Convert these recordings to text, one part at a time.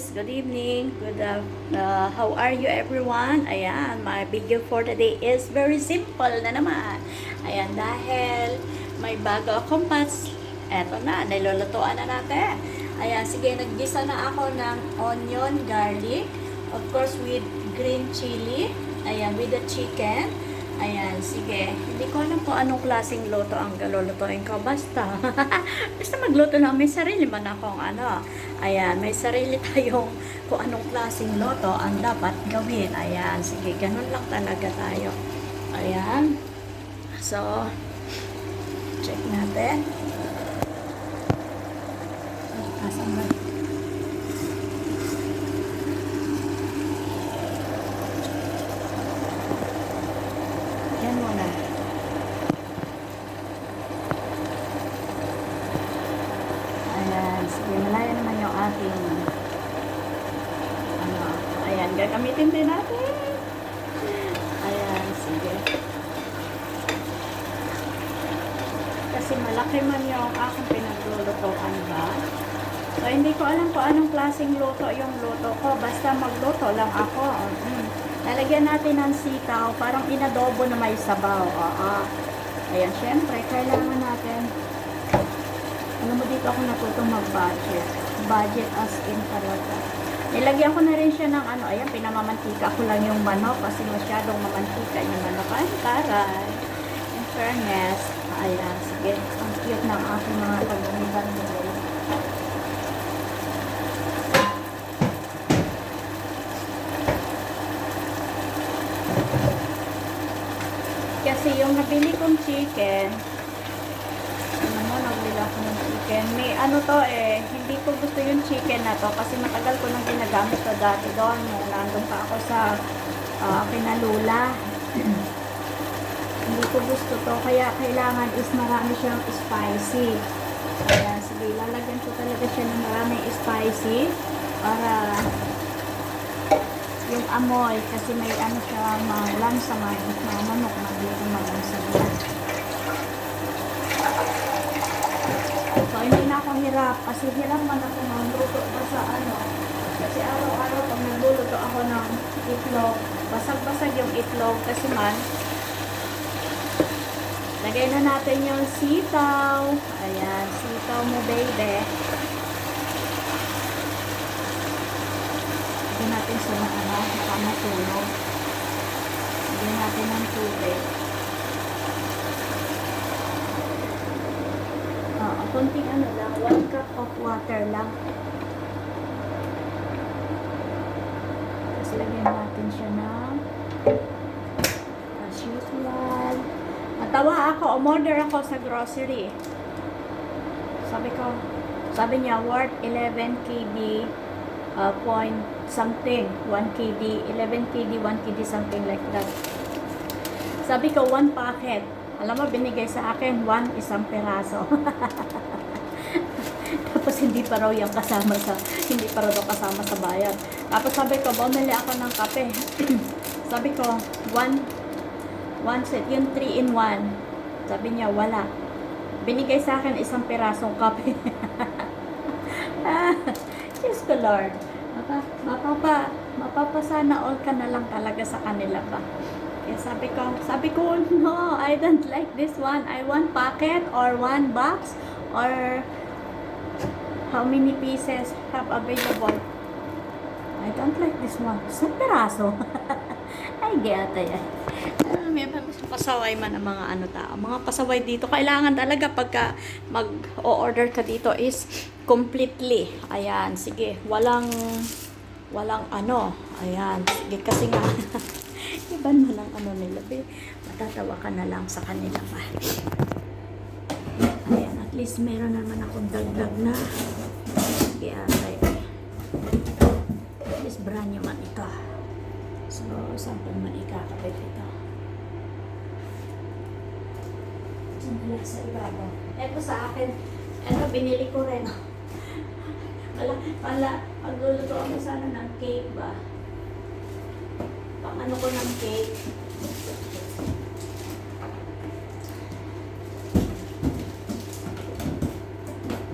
guys, good evening. Good uh, uh, how are you everyone? Ayan, my video for today is very simple na naman. Ayan, dahil may bago akong pats. Eto na, nilulutuan na natin. Ayan, sige, naggisa na ako ng onion, garlic, of course with green chili, ayan, with the chicken. Ayan, sige. Hindi ko alam kung anong klaseng loto ang galulutuin ko. Basta. Basta magluto lang. May sarili man akong ano. Ayan, may sarili tayong kung anong klaseng loto ang dapat gawin. Ayan, sige. Ganun lang talaga tayo. Ayan. So, check natin. Asan ba? Yan muna. Ayan, sige, malaya naman yung ating ano, ayan, gagamitin din natin. Ayan, sige. Kasi malaki man yung aking pinaglulutoan ba. So, hindi ko alam kung anong klaseng luto yung luto ko. Basta magluto lang ako. Mm. Lalagyan natin ng sitaw, parang inadobo na may sabaw. Oo. Ayan, syempre, kailangan natin alam mo dito ako natutong mag-budget. Budget as in talaga. Nilagyan ko na rin siya ng ano, ayan, pinamamantika ko lang yung manok kasi masyadong mamantika yung manok. Ay, taray. In fairness, ayan, sige. Ang cute ng aking mga pag-umiban. Kasi yung nabili kong chicken, ano mo, nagbili ako ng chicken. May ano to eh, hindi ko gusto yung chicken na to kasi matagal ko nang ginagamit to dati doon. Nandun pa ako sa uh, kinalula. hindi ko gusto to, kaya kailangan is marami siyang spicy. Kaya sige, lalagyan ko talaga siya ng maraming spicy para yung amoy kasi may ano siya mga lansa mga, mga manok magiging malansa din. So, hindi na ako hirap. Kasi hirap man ako magluto pa sa ano. Kasi araw-araw pag nagluluto ako ng itlog, basag-basag yung itlog kasi man, lagay na natin yung sitaw. Ayan, sitaw mo baby. Lagyan natin sa ano, baka matunog. Lagyan natin ng tubig. Oo, konting ano lang, 1 cup of water lang. Tapos lagyan natin siya ng as usual. Natawa ako, umorder ako sa grocery. Sabi ko, sabi niya, worth 11 kb uh, point something, 1 kb, 11 kb, 1 kb, something like that. Sabi ko, one packet. Alam mo, binigay sa akin, one isang peraso. Tapos hindi pa raw yung kasama sa, hindi pa raw kasama sa bayad. Tapos sabi ko, bumili ako ng kape. sabi ko, one, one set, yung 3 in 1. Sabi niya, wala. Binigay sa akin isang perasong kape. ah, Diyos ko Lord. Mapa, mapapa, mapapasana all ka na lang talaga sa kanila ba? Kaya sabi ko, sabi ko, no, I don't like this one. I want packet or one box or how many pieces have available. I don't like this one. Sa peraso. Ay, gata yan. Uh, may pasaway man ang mga ano tao. Mga pasaway dito, kailangan talaga pagka mag-order ka dito is completely. Ayan, sige. Walang, walang ano. Ayan, sige. Kasi nga, iban mo lang ano nila. Be. Matatawa ka na lang sa kanila pa. Least meron naman akong dagdag na. Atay. At least brand new man. So, sample man ikakabit ito. Sandali sa ibabaw. Ito sa akin, ito binili ko rin. Wala, wala, magluluto ako sana ng cake ba? Pang ano ko ng cake.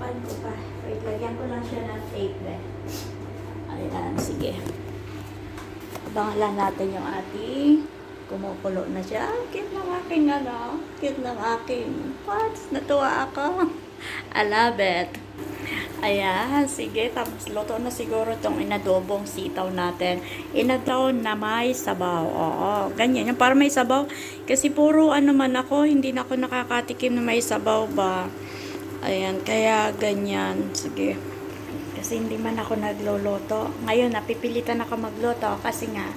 Pan ko pa. Wait, lagyan ko lang siya ng tape eh. Ayan. sige. Abangan lang natin yung ating kumukulo na siya. Ah, Cute ng aking ano. Cute ng aking what? Natuwa ako. I love it. Ayan, sige. Tapos luto na siguro itong inadobong sitaw natin. Inadaw na may sabaw. Oo, ganyan. Yung para may sabaw. Kasi puro ano man ako, hindi na ako nakakatikim na may sabaw ba. Ayan, kaya ganyan. Sige. Kasi hindi man ako nagluluto. Ngayon, napipilitan ako magluto kasi nga,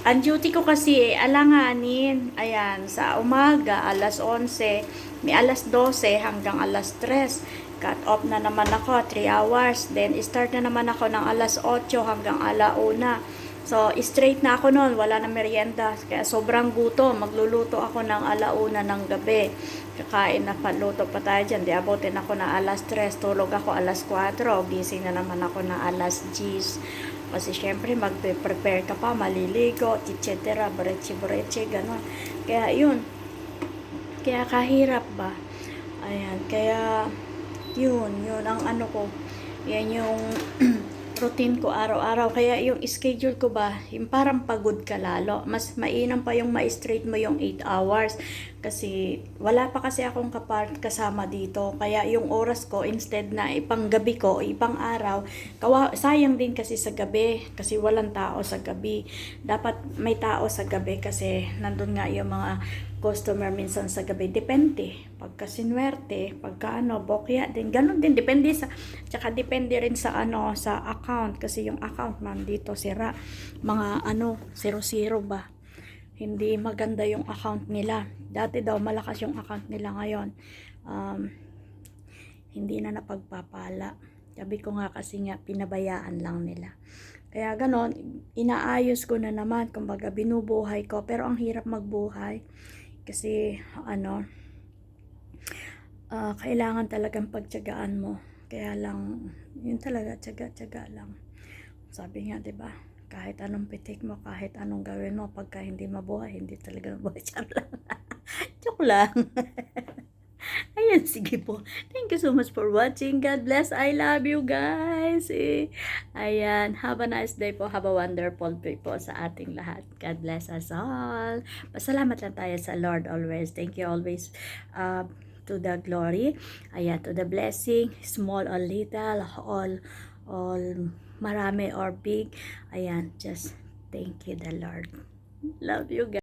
ang duty ko kasi, alanganin. Ayan, sa umaga, alas 11, may alas 12 hanggang alas 3. Cut off na naman ako, 3 hours. Then, start na naman ako ng alas 8 hanggang alauna. So, straight na ako noon, wala na merienda. Kaya sobrang gutom, magluluto ako ng alauna ng gabi. Kakain na paluto pa tayo dyan. Di abutin ako na alas 3, tulog ako alas 4. Gising na naman ako na alas 10. Kasi syempre, mag-prepare ka pa, maliligo, etc. Breche-breche, gano'n. Kaya yun. Kaya kahirap ba? Ayan, kaya yun, yun ang ano ko. Yan yung routine ko araw-araw. Kaya yung schedule ko ba, yung parang pagod ka lalo. Mas mainam pa yung ma-straight mo yung 8 hours. Kasi wala pa kasi akong kapart kasama dito. Kaya yung oras ko, instead na ipang gabi ko, ipang araw, kawa, sayang din kasi sa gabi. Kasi walang tao sa gabi. Dapat may tao sa gabi kasi nandun nga yung mga customer minsan sa gabi. Depende. Pagka sinwerte, pagka ano, bokya din. Ganon din. Depende sa, tsaka depende rin sa ano, sa account. Kasi yung account man dito sira. Mga ano, zero-zero ba? Hindi maganda yung account nila. Dati daw malakas yung account nila ngayon. Um, hindi na napagpapala. Sabi ko nga kasi nga, pinabayaan lang nila. Kaya ganon, inaayos ko na naman, kumbaga binubuhay ko, pero ang hirap magbuhay. Kasi, ano, ah, kailangan talagang pagtyagaan mo. Kaya lang, yun talaga, tyaga-tyaga lang. Sabi nga, di ba? Kahit anong pitik mo, kahit anong gawin mo, pagka hindi mabuhay, hindi talaga mabuhay. Char lang. Joke lang. Ayan, sige po. Thank you so much for watching. God bless. I love you guys. Eh, Ayan. Have a nice day po. Have a wonderful day po sa ating lahat. God bless us all. Pasalamat lang tayo sa Lord always. Thank you always. Uh, to the glory. Ayan, to the blessing. Small or little. All, all marami or big. Ayan, just thank you the Lord. Love you guys.